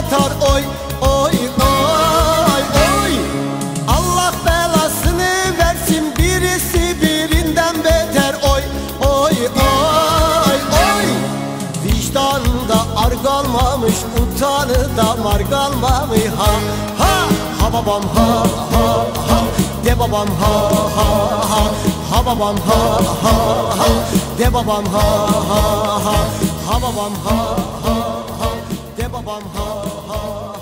oy oy oy oy. Allah belasını versin birisi birinden beter oy oy oy oy. Vicdanında ar kalmamış utanı da mar kalmamış ha ha. Ha babam ha ha ha. De babam ha ha ha. Ha babam ha ha ha. De babam ha ha ha. Ha babam ha ha ha de babam